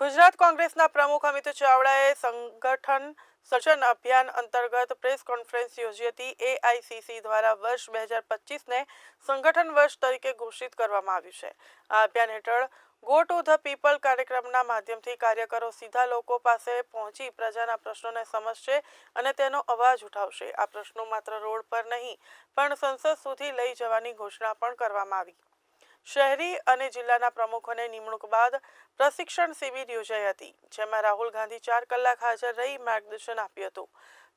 ગુજરાત કોંગ્રેસના પ્રમુખ અમિત ચાવડાએ સંગઠન સર્જન અભિયાન અંતર્ગત પ્રેસ કોન્ફરન્સ યોજી હતી. એઆઈસીસી દ્વારા વર્ષ બે હજાર પચીસને સંગઠન વર્ષ તરીકે ઘોષિત કરવામાં આવ્યું છે. આ અભિયાન હેઠળ ગો ટુ ધ પીપલ કાર્યક્રમના માધ્યમથી કાર્યકરો સીધા લોકો પાસે પહોંચી પ્રજાના પ્રશ્નોને સમજશે અને તેનો અવાજ ઉઠાવશે. આ પ્રશ્નો માત્ર રોડ પર નહીં, પણ સંસદ સુધી લઈ જવાની ઘોષણા પણ કરવામાં આવી. શહેરી અને જિલ્લાના પ્રમુખોને નિમણૂક બાદ પ્રશિક્ષણ શિબિર યોજાઈ હતી, જેમાં રાહુલ ગાંધી ચાર કલાક હાજર રહી માર્ગદર્શન આપ્યું હતું.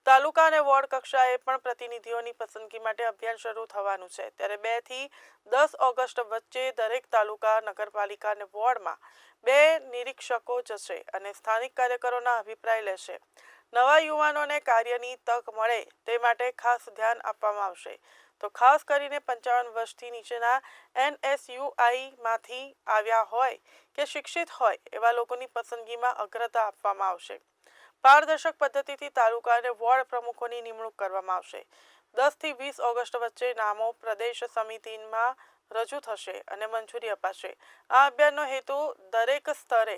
તાલુકા અને વોર્ડ કક્ષાએ પણ પ્રતિનિધિઓની પસંદગી માટે અભિયાન શરૂ થવાનું છે. ત્યારે બેથી દસ ઓગસ્ટ વચ્ચે દરેક તાલુકા, નગરપાલિકા અને વોર્ડમાં બે નિરીક્ષકો જશે અને સ્થાનિક કાર્યકરોના અભિપ્રાય લેશે. નવા યુવાનોને કાર્યની તક મળે તે માટે ખાસ ધ્યાન આપવામાં આવશે. તો ખાસ કરીને પંચાવન વર્ષથી નીચેના એનએસયુઆઈમાંથી આવ્યા હોય કે શિક્ષિત હોય એવા લોકોની પસંદગીમાં અગ્રતા આપવામાં આવશે. પારદર્શક પદ્ધતિથી તાલુકા અને વોર્ડ પ્રમુખોની નિમણૂક કરવામાં આવશે. દસથી વીસ ઓગસ્ટ વચ્ચે નામો પ્રદેશ સમિતિમાં રજૂ થશે અને મંજૂરી અપાશે. આ અભિયાનનો હેતુ દરેક સ્તરે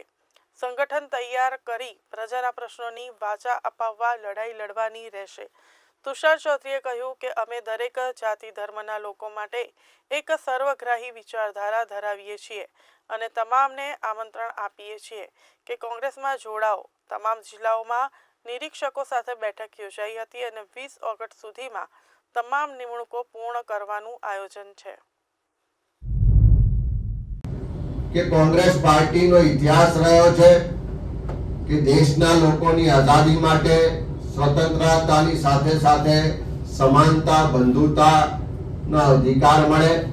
સંગઠન તૈયાર કરી પ્રજાના પ્રશ્નોની વાચા અપાવવા, લડાઈ લડવાની રહેશે. તુષાર ચૌધરીએ કહ્યું કે, અમે દરેક જાતિ ધર્મના લોકો માટે એક સર્વગ્રાહી વિચારધારા ધરાવીએ છીએ અને તમામને આમંત્રણ આપીએ છીએ કે કોંગ્રેસમાં જોડાઓ. તમામ જિલ્લાઓમાં નિરીક્ષકો સાથે બેઠક યોજાઈ હતી અને વીસ ઓગસ્ટ સુધીમાં તમામ નિમણૂકો પૂર્ણ કરવાનું આયોજન છે. કે કોંગ્રેસ પાર્ટીનો ઇતિહાસ રહ્યો છે કે દેશના લોકોની આઝાદી માટે સ્વતંત્રતાની સાથે સાથે સમાનતા, બંધુતાના અધિકાર મળે.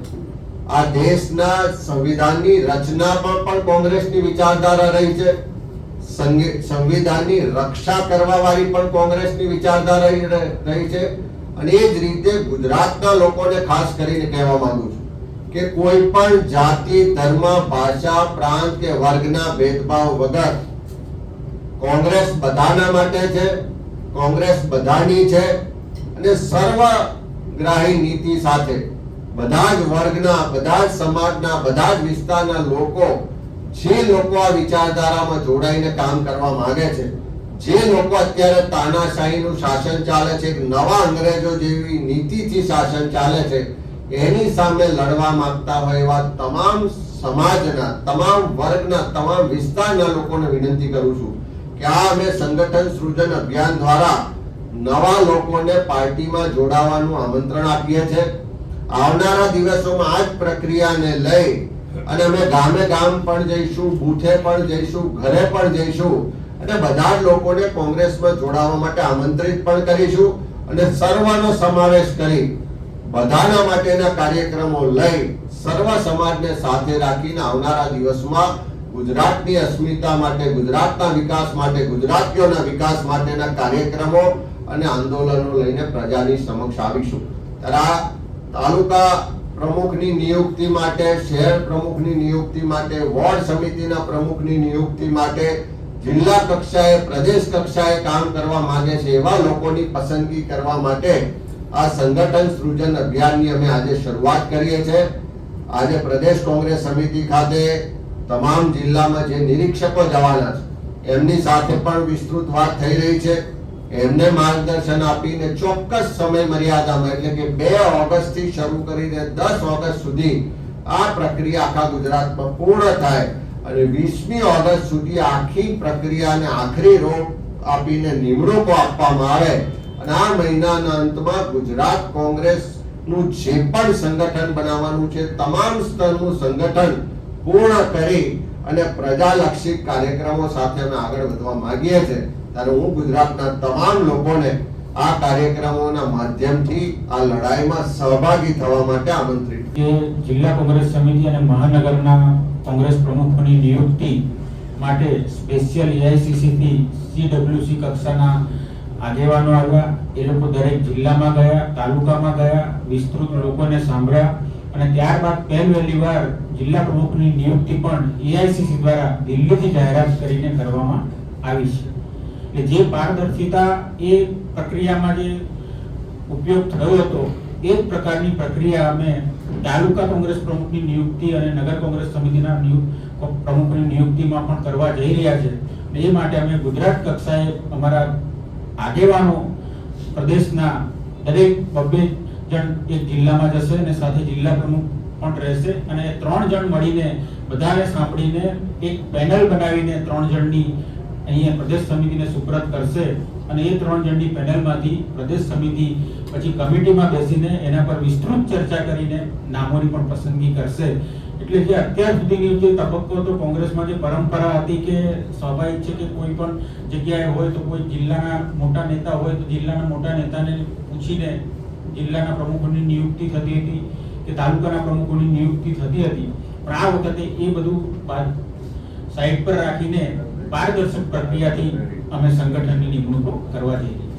આ દેશના સંવિધાનની રચનામાં પણ કોંગ્રેસની વિચારધારા રહી છે. સંવિ- સંવિધાનની રક્ષા કરવા વાળી પણ કોંગ્રેસની વિચારધારા રહી છે. અને એ જ રીતે ગુજરાતના લોકોને ખાસ કરીને કહેવા માંગુ છું. કે કોઈ પણ જાતિ, ધર્મ, ભાષા, પ્રાંત કે વર્ગના ભેદભાવ વગર કોંગ્રેસ બધાના માટે છે, કોંગ્રેસ બધાની છે અને સર્વગ્રાહી નીતિ સાથે બધા જ વર્ગના, બધા જ સમાજના, બધા જ વિસ્તારના લોકો જે લોકો આ વિચારધારામાં જોડાઈને કામ કરવા માંગે છે, જે લોકો અત્યારે તાનાશાહીનું શાસન ચાલે છે નવા અંગ્રેજો જેવી નીતિથી શાસન ચાલે છે એની સામે લડવા માંગતા હોય એવા તમામ સમાજના, તમામ વર્ગના, તમામ વિસ્તારના લોકોને વિનંતી કરું છું કે આ અમે સંગઠન સૃજન અભિયાન દ્વારા નવા લોકોને પાર્ટીમાં જોડાવાનું આમંત્રણ આપીએ છીએ. આવનારા દિવસોમાં આ જ પ્રક્રિયાને લઈ અને અમે ગામે ગામ પણ જઈશું, બૂથે પણ જઈશું, ઘરે પણ જઈશું અને બધા જ લોકોને કોંગ્રેસમાં જોડાવા માટે આમંત્રિત પણ કરીશું અને સર્વનો સમાવેશ કરી બધાના માટેના કાર્યક્રમો લઈ સર્વ સમાજને સાથે રાખીને આવનારા દિવસમાં ગુજરાતની અસ્મિતા માટે, ગુજરાતના વિકાસ માટે, ગુજરાતીઓના વિકાસ માટેના કાર્યક્રમો અને આંદોલનો લઈને પ્રજાની સમક્ષ આવીશું. ત્યારે તાલુકા પ્રમુખની નિયુક્તિ માટે, શહેર પ્રમુખની નિયુક્તિ માટે, વોર્ડ સમિતિના પ્રમુખની નિયુક્તિ માટે જિલ્લા કક્ષાએ, પ્રદેશ કક્ષાએ કામ કરવા માંગે છે એવા લોકોની પસંદગી કરવા માટે આ સંગઠન સૃજન અભિયાનની અમે આજે શરૂઆત કરીએ છીએ. આજે પ્રદેશ કોંગ્રેસ સમિતિ ખાતે તમામ જિલ્લામાં જે નિરીક્ષકો જવાના છે, એમની સાથે પણ વિસ્તૃત વાત થઈ રહી છે. એમને માર્ગદર્શન આપીને ચોક્કસ સમય મર્યાદામાં, એટલે કે બે ઓગસ્ટથી શરૂ કરીને દસ ઓગસ્ટ સુધી આ પ્રક્રિયા આખા ગુજરાતમાં પૂર્ણ થાય અને વીસમી ઓગસ્ટ સુધી આખી પ્રક્રિયાને આખરી રોપ આપીને નિમણૂકો આપવામાં આવે અને આ મહિનાના અંતમાં ગુજરાત કોંગ્રેસનું જે પણ સંગઠન બનાવવાનું છે, તમામ સ્તરનું સંગઠન પૂર્ણ કરી અને પ્રજાલક્ષી કાર્યક્રમો સાથે અમે આગળ વધવા માંગીએ છીએ. ત્યારે હું ગુજરાતના તમામ લોકોને આ કાર્યક્રમોના માધ્યમથી આ લડાઈમાં સહભાગી થવા માટે આમંત્રિત જિલ્લા કોંગ્રેસ સમિતિ અને મહાનગરના કોંગ્રેસ પ્રમુખોની નિયુક્તિ માટે સ્પેશિયલ એઆઈસીસી થી સીડબ્લ્યુસી કક્ષાના આગેવાનો આવ્યા, એ લોકો દરેક જિલ્લામાં ગયા, તાલુકામાં ગયા, વિસ્તૃત લોકોને સાંભળ્યા અને ત્યારબાદ પહેલવહેલી વાર જિલ્લા પ્રમુખની નિયુક્તિ પણ એઆઈસીસી દ્વારા દિલ્હીથી જાહેરાત કરીને કરવામાં આવી છે. એટલે જે પારદર્શિતા એ પ્રક્રિયામાં જે ઉપયોગ થયો હતો, એ પ્રકારની પ્રક્રિયા અમે તાલુકા કોંગ્રેસ પ્રમુખની નિયુક્તિ અને નગર કોંગ્રેસ સમિતિના પ્રમુખની નિયુક્તિમાં પણ કરવા જઈ રહ્યા છે. એ માટે અમે ગુજરાત કક્ષાએ અમારા આગેવાનો પ્રદેશના દરેક બબ્બે જણ એક જિલ્લામાં જશે અને સાથે જિલ્લા પ્રમુખ પણ રહેશે અને ત્રણ જણ મળીને બધાને સાંભળીને એક પેનલ બનાવીને ત્રણ જણની અહીંયા પ્રદેશ સમિતિને સુપ્રત કરશે અને એ ત્રણ જણની પેનલમાંથી પ્રદેશ સમિતિ પછી કમિટીમાં બેસીને એના પર વિસ્તૃત ચર્ચા કરીને નામોની પણ પસંદગી કરશે. એટલે જે અત્યાર સુધીની જે તબક્કો તો કોંગ્રેસમાં જે પરંપરા હતી કે સ્વાભાવિક છે કે કોઈ પણ જગ્યાએ હોય તો કોઈ જિલ્લાના મોટા નેતા હોય તો જિલ્લાના મોટા નેતાને પૂછીને જિલ્લાના પ્રમુખોની નિયુક્તિ થતી હતી કે તાલુકાના પ્રમુખોની નિયુક્તિ થતી હતી. પણ આ વખતે એ બધું સાઈડ પર રાખીને પારદર્શક પ્રક્રિયાથી અમે સંગઠનની નિમણૂકો કરવા જઈએ